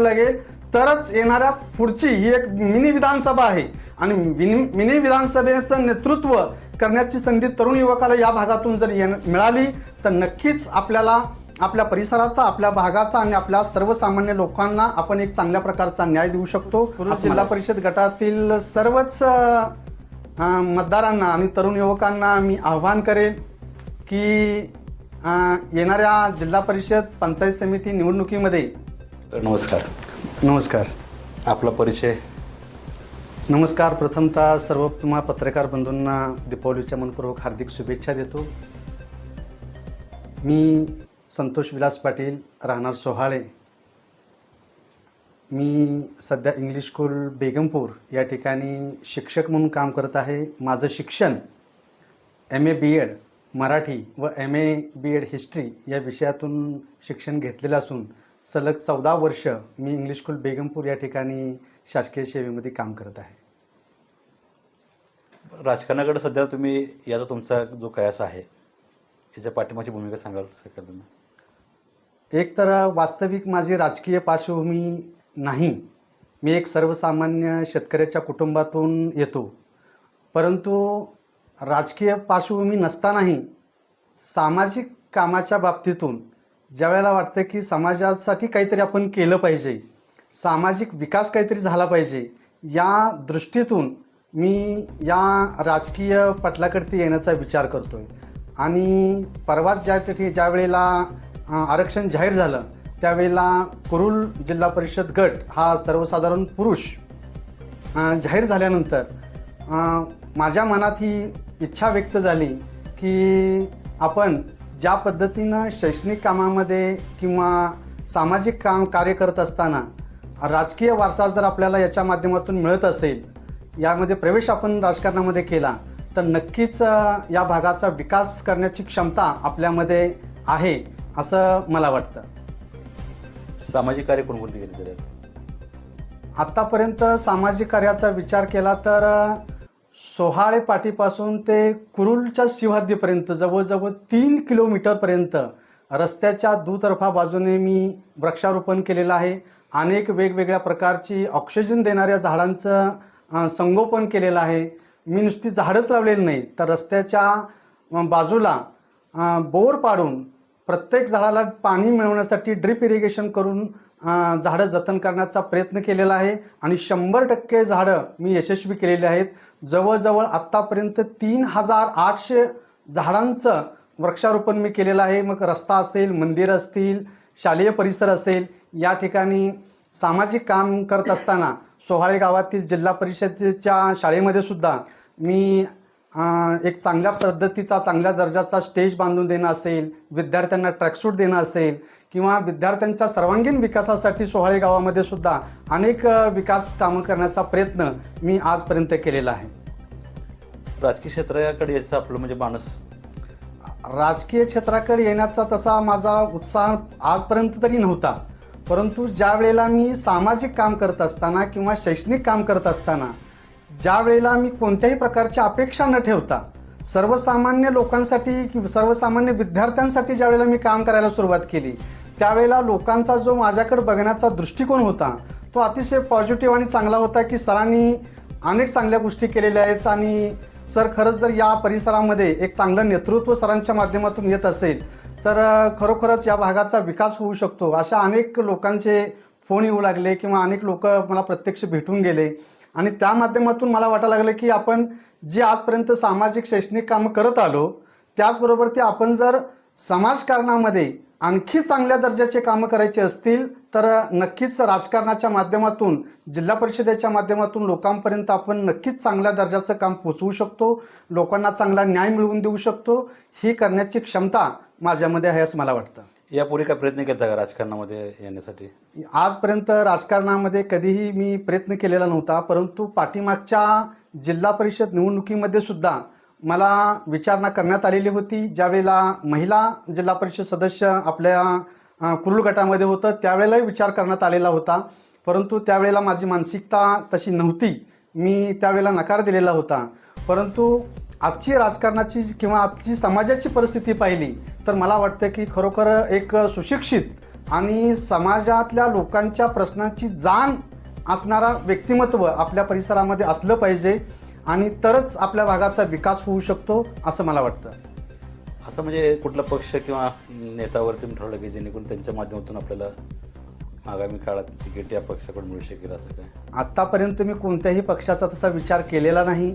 लागेल. तरच येणाऱ्या पुढची ही एक मिनी विधानसभा आहे. आणि मिनी विधानसभेचं नेतृत्व करण्याची संधी तरुण युवकाला या भागातून जर मिळाली तर नक्कीच आपल्याला आपल्या परिसराचा आपल्या भागाचा आणि आपल्या सर्वसामान्य लोकांना आपण एक चांगल्या प्रकारचा न्याय देऊ शकतो. जिल्हा परिषद गटातील सर्वच मतदारांना आणि तरुण युवकांना मी आव्हान करेन की येणाऱ्या जिल्हा परिषद पंचायत समिती निवडणुकीमध्ये तर नमस्कार. नमस्कार. आपला परिचय? नमस्कार. प्रथमतः सर्व तुम्हा पत्रकार बंधूंना दीपावलीच्या मनपूर्वक हार्दिक शुभेच्छा देतो. मी संतोष विलास पाटील राहणार सोहाळे. मी सध्या इंग्लिश स्कूल बेगमपूर या ठिकाणी शिक्षक म्हणून काम करत आहे. माझं शिक्षण M A B Ed Marathi व M A B Ed history या विषयातून शिक्षण घेतलेलं असून सलग चौदा वर्ष मी इंग्लिश स्कूल बेगमपूर या ठिकाणी शासकीय सेवेमध्ये काम करत आहे. राजकारणाकडे सध्या तुम्ही याचा तुमचा जो कयास आहे याच्या पाठिंबाची भूमिका सांगाल शकाल तुम्ही एक तर वास्तविक माझी राजकीय पार्श्वभूमी नाही. मी एक सर्वसामान्य शेतकऱ्याच्या कुटुंबातून येतो. परंतु राजकीय पार्श्वभूमी नसतानाही सामाजिक कामाच्या बाबतीतून ज्यावेळेला वाटतं की समाजासाठी काहीतरी आपण केलं पाहिजे सामाजिक विकास काहीतरी झाला पाहिजे या दृष्टीतून मी या राजकीय पटलाकडे येण्याचा विचार करतोय. आणि परवाच ज्या ठिकाणी ज्या वेळेला आरक्षण जाहीर झालं त्यावेळेला कुरुल जिल्हा परिषद गट हा सर्वसाधारण पुरुष जाहीर झाल्यानंतर माझ्या मनात ही इच्छा व्यक्त झाली की आपण ज्या पद्धतीनं शैक्षणिक कामामध्ये किंवा सामाजिक काम कार्य करत असताना राजकीय वारसा जर आपल्याला याच्या माध्यमातून मिळत असेल यामध्ये प्रवेश आपण राजकारणामध्ये केला तर नक्कीच या भागाचा विकास करण्याची क्षमता आपल्यामध्ये आहे असं मला वाटतं. सामाजिक कार्य कोणकोणती केली तरी? आत्तापर्यंत सामाजिक कार्याचा विचार केला तर सोहाळे पाटीपासून ते कुरुलच्या शिवाद्यपर्यंत जवळजवळ तीन किलोमीटरपर्यंत रस्त्याच्या दुतर्फा बाजूने मी वृक्षारोपण केलेलं आहे. अनेक वेगवेगळ्या प्रकारची ऑक्सिजन देणाऱ्या झाडांचं संगोपन केलेलं आहे. मी नुसती झाडंच लावलेली नाही तर रस्त्याच्या बाजूला बोर पाडून प्रत्येक झाडाला पाणी मिळवण्यासाठी ड्रिप इरिगेशन करून झाडं जतन करण्याचा प्रयत्न केलेला आहे आणि शंभर टक्के झाडं मी यशस्वी केलेली आहेत. जवळजवळ आत्तापर्यंत तीन हजार आठशे झाडांचं वृक्षारोपण मी केलेलं आहे. मग रस्ता असेल मंदिर असतील शालेय परिसर असेल या ठिकाणी सामाजिक काम करत असताना सोहाळे गावातील जिल्हा परिषदेच्या शाळेमध्ये सुद्धा मी एक चांगल्या पद्धतीचा चांगल्या दर्जाचा स्टेज बांधून देणं असेल विद्यार्थ्यांना ट्रॅकसूट देणं असेल किंवा विद्यार्थ्यांच्या सर्वांगीण विकासासाठी सोहाळे गावामध्ये सुद्धा अनेक विकास कामं करण्याचा प्रयत्न मी आजपर्यंत केलेला आहे. राजकीय क्षेत्राकडे याचं आपलं म्हणजे माणूस राजकीय क्षेत्राकडे येण्याचा तसा माझा उत्साह आजपर्यंत तरी नव्हता. परंतु ज्या वेळेला मी सामाजिक काम करत असताना किंवा शैक्षणिक काम करत असताना ज्या वेळेला मी कोणत्याही प्रकारच्या अपेक्षा न ठेवता सर्वसामान्य लोकांसाठी सर्वसामान्य विद्यार्थ्यांसाठी ज्या वेळेला मी काम करायला सुरुवात केली त्यावेळेला लोकांचा जो माझ्याकडे बघण्याचा दृष्टिकोन होता तो अतिशय पॉझिटिव्ह आणि चांगला होता की सरांनी अनेक चांगल्या गोष्टी केलेल्या आहेत आणि सर खरंच जर या परिसरामध्ये एक चांगलं नेतृत्व सरांच्या माध्यमातून येत असेल तर खरोखरच या भागाचा विकास होऊ शकतो. अशा अनेक लोकांचे फोन येऊ लागले किंवा अनेक लोक मला प्रत्यक्ष भेटून गेले आणि त्या माध्यमातून मला वाटायला लागलं की आपण जे आजपर्यंत सामाजिक शैक्षणिक कामं करत आलो त्याचबरोबर ते आपण जर समाजकारणामध्ये आणखी चांगल्या दर्जाचे कामं करायचे असतील तर नक्कीच राजकारणाच्या माध्यमातून जिल्हा परिषदेच्या माध्यमातून लोकांपर्यंत आपण नक्कीच चांगल्या दर्जाचं काम पोचवू शकतो लोकांना चांगला न्याय मिळवून देऊ शकतो. ही करण्याची क्षमता माझ्यामध्ये आहे असं मला वाटतं. यापूर्वी काय प्रयत्न केला का राजकारणामध्ये येण्यासाठी? आजपर्यंत राजकारणामध्ये कधीही मी प्रयत्न केलेला नव्हता परंतु पाठीमागच्या जिल्हा परिषद निवडणुकीमध्ये सुद्धा मला विचारणा करण्यात आलेली होती. ज्यावेळेला महिला जिल्हा परिषद सदस्य आपल्या कुरुल गटामध्ये होतं त्यावेळेलाही विचार करण्यात आलेला होता. परंतु त्यावेळेला माझी मानसिकता तशी नव्हती. मी त्यावेळेला नकार दिलेला होता. परंतु आजची राजकारणाची किंवा आजची समाजाची परिस्थिती पाहिली तर मला वाटतं की खरोखर एक सुशिक्षित आणि समाजातल्या लोकांच्या प्रश्नांची जाण असणारा व्यक्तिमत्व आपल्या परिसरामध्ये असलं पाहिजे. आणि तरच आपल्या भागाचा विकास होऊ शकतो असं मला वाटतं. असं म्हणजे कुठला पक्ष किंवा नेत्यावरती तुम्ही ठरवलं की जेणेकरून त्यांच्या माध्यमातून आपल्याला आगामी काळात तिकीट या पक्षाकडून मिळू शकेल असं काय? आत्तापर्यंत मी कोणत्याही पक्षाचा तसा विचार केलेला नाही.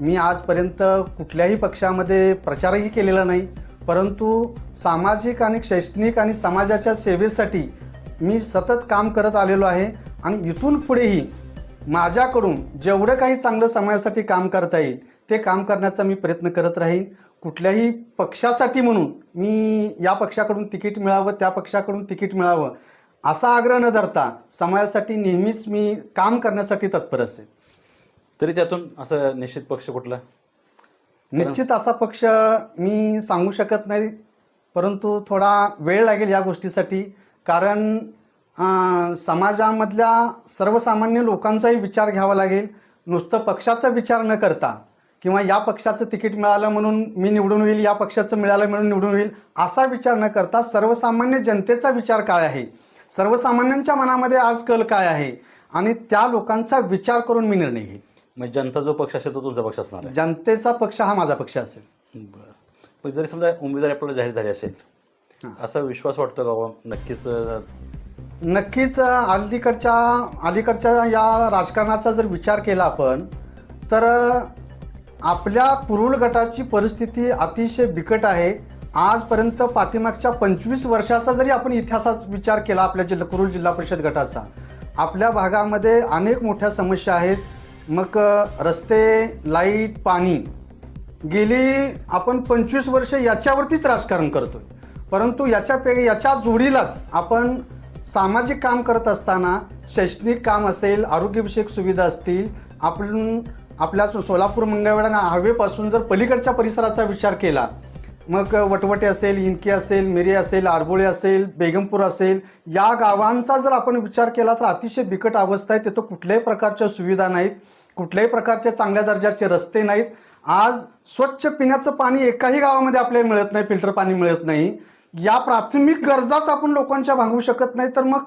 मी आजपर्यंत कुठल्याही पक्षामध्ये प्रचारही केलेला नाही. परंतु सामाजिक आणि शैक्षणिक आणि समाजाच्या सेवेसाठी मी सतत काम करत आलेलो आहे आणि इथून पुढेही माझ्याकडून जेवढं काही चांगलं समाजासाठी काम करता येईल ते काम करण्याचा मी प्रयत्न करत राहीन. कुठल्याही पक्षासाठी म्हणून मी या पक्षाकडून तिकीट मिळावं त्या पक्षाकडून तिकीट मिळावं असा आग्रह न धरता समाजासाठी नेहमीच मी काम करण्यासाठी तत्पर असेल तरी त्यातून असं निश्चित पक्ष कुठला? निश्चित असा पक्ष मी सांगू शकत नाही परंतु थोडा वेळ लागेल या गोष्टीसाठी कारण समाजामधल्या सर्वसामान्य लोकांचाही विचार घ्यावा लागेल. नुसतं पक्षाचा विचार न करता किंवा या पक्षाचं तिकीट मिळालं म्हणून मी निवडून होईल या पक्षाचं मिळालं म्हणून निवडून होईल असा विचार न करता सर्वसामान्य जनतेचा विचार काय आहे? सर्वसामान्यांच्या मनामध्ये आज कल काय आहे? आणि त्या लोकांचा विचार करून मी निर्णय घेईन. म्हणजे जनता जो पक्ष असेल तो तुमचा पक्ष असणार आहे. जनतेचा पक्ष हा माझा पक्ष असेल. बरं. पण जरी समजा उमेदवारी आपल्याला जाहीर झाली असेल. असा विश्वास वाटतो का बाबा नक्कीच नक्कीच अलीकडच्या अलीकडच्या या राजकारणाचा जर विचार केला आपण तर आपल्या कुरुल गटाची परिस्थिती अतिशय बिकट आहे. आजपर्यंत पाठीमागच्या पंचवीस वर्षाचा जरी आपण इतिहासात विचार केला आपल्या जिल्हा कुरुल जिल्हा परिषद गटाचा आपल्या भागामध्ये अनेक मोठ्या समस्या आहेत. मग रस्ते लाइट पाणी गेली आपण पंचवीस वर्ष याच्यावरतीच राजकारण करतोय. परंतु याच्यापे याच्या जोडीलाच आपण सामाजिक काम करत असताना शैक्षणिक काम असेल आरोग्यविषयक सुविधा असतील आपण आपल्या सोलापूर मंगळवेढा हवेपासून जर पलीकडच्या परिसराचा विचार केला मग वटवटे असेल इनकी असेल मिरे असेल आरबोळे असेल बेगमपूर असेल या गावांचा जर आपण विचार केला तर अतिशय बिकट अवस्था आहे. तिथं कुठल्याही प्रकारच्या सुविधा नाहीत कुठल्याही प्रकारचे चांगल्या दर्जाचे रस्ते नाहीत. आज स्वच्छ पिण्याचं पाणी एकाही गावामध्ये आपल्याला मिळत नाही फिल्टर पाणी मिळत नाही. या प्राथमिक गरजाच आपण लोकांच्या भागवू शकत नाही तर मग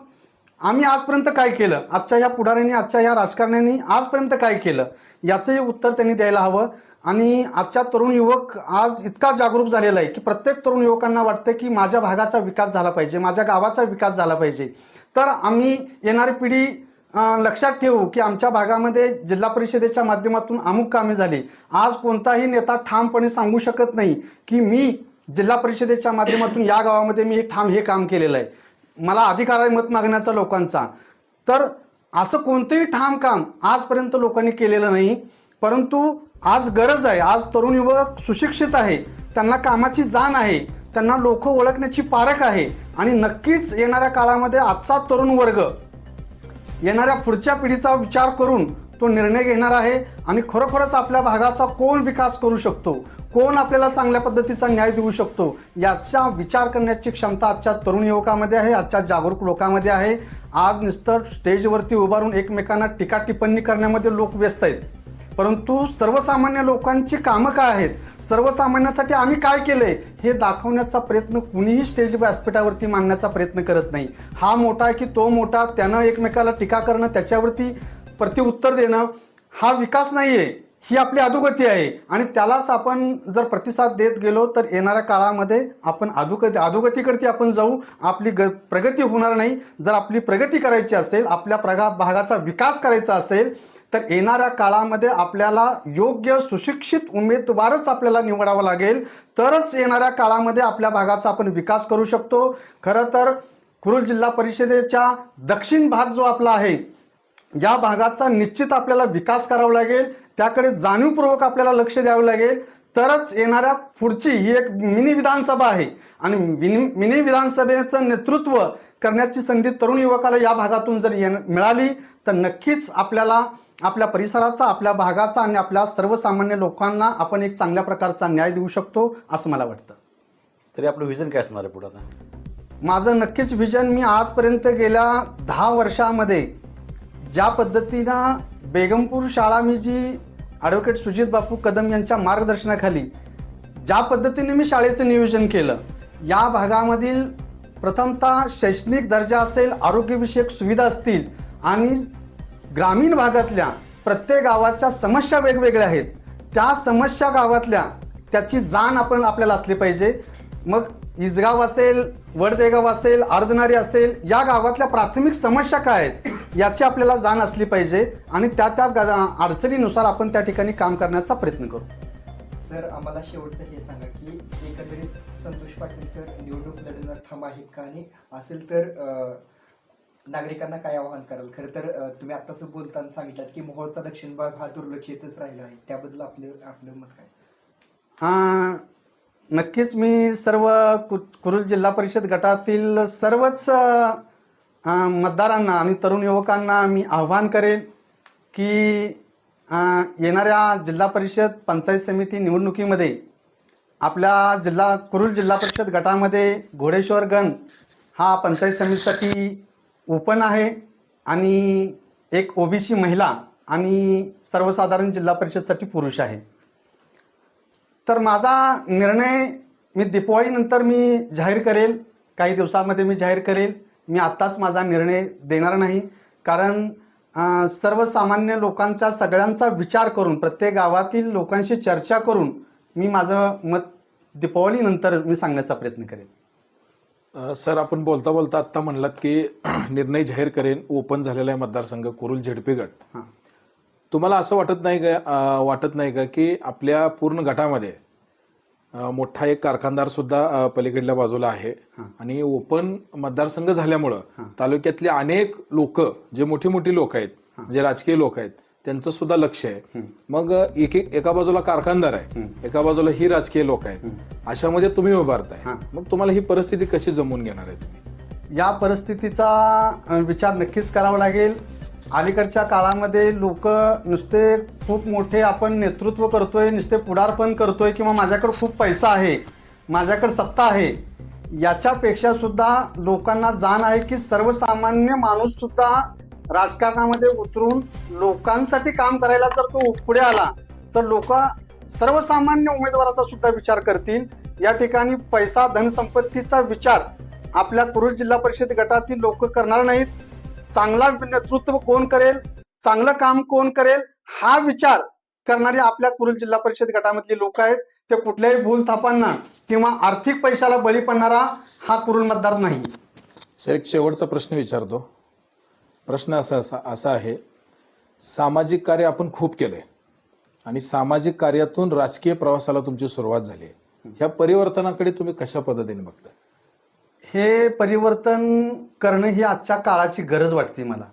आम्ही आजपर्यंत काय केलं? आजच्या या पुढाऱ्यांनी आजच्या या राजकारण्यांनी आजपर्यंत काय केलं? याचंही उत्तर त्यांनी द्यायला हवं. आणि आजच्या तरुण युवक आज इतका जागरूक झालेला आहे की प्रत्येक तरुण युवकांना वाटतं की माझ्या भागाचा विकास झाला पाहिजे माझ्या गावाचा विकास झाला पाहिजे. तर आम्ही येणारी पिढी लक्षात ठेवू की आमच्या भागामध्ये जिल्हा परिषदेच्या माध्यमातून अमुक कामे झाली. आज कोणताही नेता ठामपणे सांगू शकत नाही की मी जिल्हा परिषदेच्या माध्यमातून या गावामध्ये मी ठाम हे काम केलेलं आहे. मला अधिकार आहे मत मागण्याचा लोकांचा. तर असं कोणतंही ठाम काम आजपर्यंत लोकांनी केलेलं नाही परंतु आज गरज आहे आज तरुण युवक सुशिक्षित आहे त्यांना कामाची जाण आहे त्यांना लोक ओळखण्याची पारख आहे आणि नक्कीच येणाऱ्या काळामध्ये आजचा तरुण वर्ग येणाऱ्या पुढच्या पिढीचा विचार करून तो निर्णय घेणार आहे आणि खरोखरच आपल्या भागाचा कोण विकास करू शकतो? कोण आपल्याला चांगल्या पद्धतीचा न्याय देऊ शकतो? याचा विचार करण्याची क्षमता आजच्या तरुण युवकामध्ये आहे आजच्या जागरूक लोकांमध्ये आहे. आज नुसतं स्टेजवरती उभारून एकमेकांना टीका टिप्पणी करण्यामध्ये लोक व्यस्त आहेत. परंतु सर्वसामान्य लोकांची कामं काय आहेत? सर्वसामान्यांसाठी आम्ही काय केलंय? हे दाखवण्याचा प्रयत्न कुणीही स्टेज व्यासपीठावरती मांडण्याचा प्रयत्न करत नाही. हा मोठा आहे की तो मोठा त्यानं एकमेकाला टीका करणं त्याच्यावरती प्रतिउत्तर देणं हा विकास नाही आहे ही आपली अधोगती आहे. आणि त्यालाच आपण जर प्रतिसाद देत गेलो तर येणाऱ्या काळामध्ये आपण अधोगती अधोगतीकडती आपण जाऊ. आपली ग प्रगती होणार नाही. जर आपली प्रगती करायची असेल आपल्या प्रगा भागाचा विकास करायचा असेल तर येणाऱ्या काळामध्ये आपल्याला योग्य सुशिक्षित उमेदवारच आपल्याला निवडावा लागेल. तरच येणाऱ्या काळामध्ये आपल्या भागाचा आपण विकास करू शकतो. खरं तर कुरुल जिल्हा परिषदेच्या दक्षिण भाग जो आपला आहे या भागाचा निश्चित आपल्याला विकास करावा लागेल त्याकडे जाणीवपूर्वक आपल्याला लक्ष द्यावं लागेल. तरच येणाऱ्या पुढची ही एक मिनी विधानसभा आहे. आणि मिनी मिनी विधानसभेचं नेतृत्व करण्याची संधी तरुण युवकाला या भागातून जर येण मिळाली तर नक्कीच आपल्याला आपल्या परिसराचा आपल्या भागाचा आणि आपल्या सर्वसामान्य लोकांना आपण एक चांगल्या प्रकारचा न्याय देऊ शकतो असं मला वाटतं. तरी आपलं विजन काय असणार आहे पुढं आता? माझं नक्कीच विजन मी आजपर्यंत गेल्या दहा वर्षामध्ये ज्या पद्धतीनं बेगमपूर शाळा मी जी ॲडव्होकेट सुजित बापू कदम यांच्या मार्गदर्शनाखाली ज्या पद्धतीने मी शाळेचं नियोजन केलं या भागामधील प्रथमतः शैक्षणिक दर्जा असेल आरोग्यविषयक सुविधा असतील आणि ग्रामीण भागातल्या प्रत्येक गावाच्या समस्या वेगवेगळ्या आहेत. त्या समस्या गावातल्या त्याची जाण आपण आपल्याला असली पाहिजे. मग इजगाव असेल वडदेगाव असेल अर्धनारी असेल या गावातल्या प्राथमिक समस्या काय आहेत याची आपल्याला जाण असली पाहिजे आणि त्या त्या अडचणीनुसार आपण त्या ठिकाणी काम करण्याचा प्रयत्न करू. सर आम्हाला शेवटचं हे सांगा की एकंदरीत संतोष पाटील सर निवडणूक लढवणार ठाम आहेत का आणि असेल तर नागरिकांना काय आवाहन कराल? खरं तर तुम्ही आत्ताच बोलताना सांगितलं की मोहोळचा दक्षिण भाग हा दुर्लक्षितच राहिला आहे. त्याबद्दल आपले आपलं मत काय? हा, नक्कीच मी सर्व कु कुरुल जिल्हा परिषद गटातील सर्वच मतदारांना आणि तरुण युवकांना मी आव्हान करेन की येणाऱ्या जिल्हा परिषद पंचायत समिती निवडणुकीमध्ये आपल्या जिल्हा कुरुल जिल्हा परिषद गटामध्ये घोडेश्वर गण हा पंचायत समितीसाठी ओपन आहे आणि एक ओबीसी महिला आणि सर्वसाधारण जिल्हा परिषदसाठी पुरुष आहे. तर माझा निर्णय मी दिपावळीनंतर मी जाहीर करेल काही दिवसामध्ये मी जाहीर करेल. मी आत्ताच माझा निर्णय देणार नाही. कारण सर्वसामान्य लोकांचा सगळ्यांचा विचार करून प्रत्येक गावातील लोकांशी चर्चा करून मी माझं मत दीपावलीनंतर मी सांगण्याचा प्रयत्न करेन सर आपण बोलता बोलता आत्ता म्हणलात की निर्णय जाहीर करेन. ओपन झालेला आहे मतदारसंघ कुरुल झेडपी गट. हां. तुम्हाला असं वाटत नाही का वाटत नाही का की आपल्या पूर्ण गटामध्ये मोठा एक कारखानदार सुद्धा पलीकडल्या बाजूला आहे? आणि ओपन मतदारसंघ झाल्यामुळं तालुक्यातले अनेक लोक जे मोठी मोठी लोक आहेत जे राजकीय लोक आहेत त्यांचं सुद्धा लक्ष आहे. मग एक एक एका बाजूला कारखानदार आहे एका बाजूला ही राजकीय लोक आहेत. अशामध्ये तुम्ही उभारताय. मग तुम्हाला ही परिस्थिती कशी जमवून घेणार आहे तुम्ही? या परिस्थितीचा विचार नक्कीच करावा लागेल. अलीकडच्या काळामध्ये लोक नुसते खूप मोठे आपण नेतृत्व करतोय नुसते पुढारपण करतोय किंवा माझ्याकडे खूप पैसा आहे माझ्याकडे सत्ता आहे याच्यापेक्षा सुद्धा लोकांना जाण आहे की सर्वसामान्य माणूस सुद्धा राजकारणामध्ये उतरून लोकांसाठी काम करायला जर तो पुढे आला तर लोक सर्वसामान्य उमेदवाराचा सुद्धा विचार करतील. या ठिकाणी पैसा धनसंपत्तीचा विचार आपल्या कुरुल जिल्हा परिषद गटातील लोक करणार नाहीत. चांगला नेतृत्व कोण करेल चांगलं काम कोण करेल हा विचार करणारे आपल्या कुरुल जिल्हा परिषद गटामधली लोक आहेत. ते कुठल्याही भूलथापांना किंवा आर्थिक पैशाला बळी पडणारा हा कुरुल मतदार नाही. सर एक शेवटचा प्रश्न विचारतो. प्रश्न असा असा असा आहे सामाजिक कार्य आपण खूप केलंय आणि सामाजिक कार्यातून राजकीय प्रवासाला तुमची सुरुवात झाली आहे. ह्या परिवर्तनाकडे तुम्ही कशा पद्धतीने बघताय? हे परिवर्तन करणं ही आजच्या काळाची गरज वाटते मला.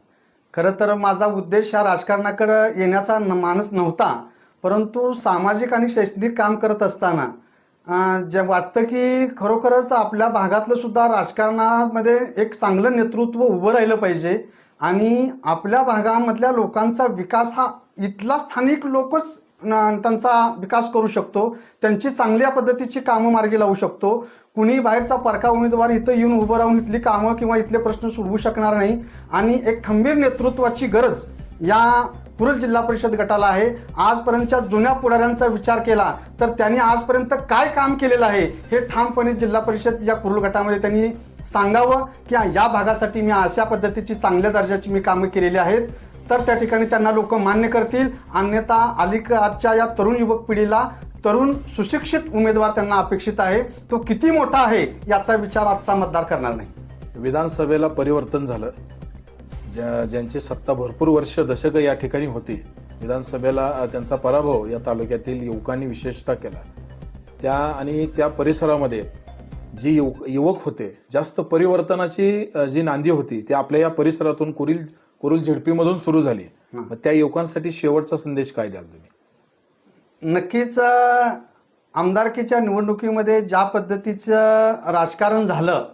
खरं तर माझा उद्देश हा राजकारणाकडं येण्याचा न- मानस नव्हता परंतु सामाजिक आणि शैक्षणिक काम करत असताना जे वाटतं की खरोखरच आपल्या भागातलं सुद्धा राजकारणामध्ये एक चांगलं नेतृत्व उभं राहिलं पाहिजे आणि आपल्या भागामधल्या लोकांचा विकास हा इथला स्थानिक लोकच त्यांचा विकास करू शकतो त्यांची चांगल्या पद्धतीची कामं मार्गी लावू शकतो. कुणी बाहेरचा परका उमेदवार इथं येऊन उभं राहून इथली कामं किंवा इथले प्रश्न सोडवू शकणार नाही. आणि एक खंबीर नेतृत्वाची गरज या कुरुल जिल्हा परिषद गटाला आहे. आजपर्यंतच्या जुन्या पुढाऱ्यांचा विचार केला तर त्यांनी आजपर्यंत काय काम केलेलं आहे हे ठामपणे जिल्हा परिषद या कुरुल गटामध्ये त्यांनी सांगावं की या भागासाठी मी अशा पद्धतीची चांगल्या दर्जाची मी कामं केलेली आहेत. तर त्या ठिकाणी त्यांना लोक मान्य करतील. अन्यथा अलीकडच्या या तरुण युवक पिढीला तरुण सुशिक्षित उमेदवार त्यांना अपेक्षित आहे. तो किती मोठा आहे याचा विचार आजचा मतदार करणार नाही. विधानसभेला परिवर्तन झालं. ज्या ज्यांची सत्ता भरपूर वर्ष दशकं या ठिकाणी होती विधानसभेला त्यांचा पराभव या तालुक्यातील युवकांनी विशेषतः केला. त्या आणि त्या परिसरामध्ये जी युवक युवक होते जास्त परिवर्तनाची जी नांदी होती ती आपल्या या परिसरातून कुरील कुरुल झेडपीमधून सुरू झाली. मग त्या युवकांसाठी शेवटचा संदेश काय द्याल तुम्ही? नक्कीच आमदारकीच्या निवडणुकीमध्ये ज्या पद्धतीचं राजकारण झालं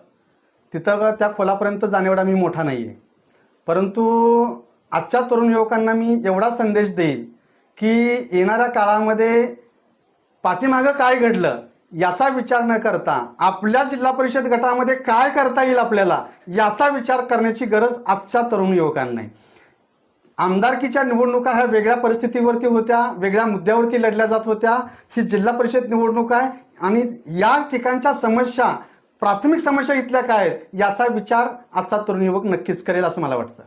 तिथं त्या खोलापर्यंत जाण्याएवढा मी मोठा नाही आहे परंतु आजच्या तरुण युवकांना मी एवढा संदेश देईल की येणाऱ्या काळामध्ये पाठीमागं काय घडलं याचा विचार न करता आपल्या जिल्हा परिषद गटामध्ये काय करता येईल आपल्याला याचा विचार करण्याची गरज आजच्या तरुण युवकांना आहे आमदारकीच्या निवडणुका ह्या वेगळ्या परिस्थितीवरती होत्या वेगळ्या मुद्द्यावरती लढल्या जात होत्या. ही जिल्हा परिषद निवडणूक आहे आणि या ठिकाणच्या समस्या प्राथमिक समस्या इथल्या काय आहेत याचा विचार आजचा तरुण युवक नक्कीच करेल असं मला वाटतं.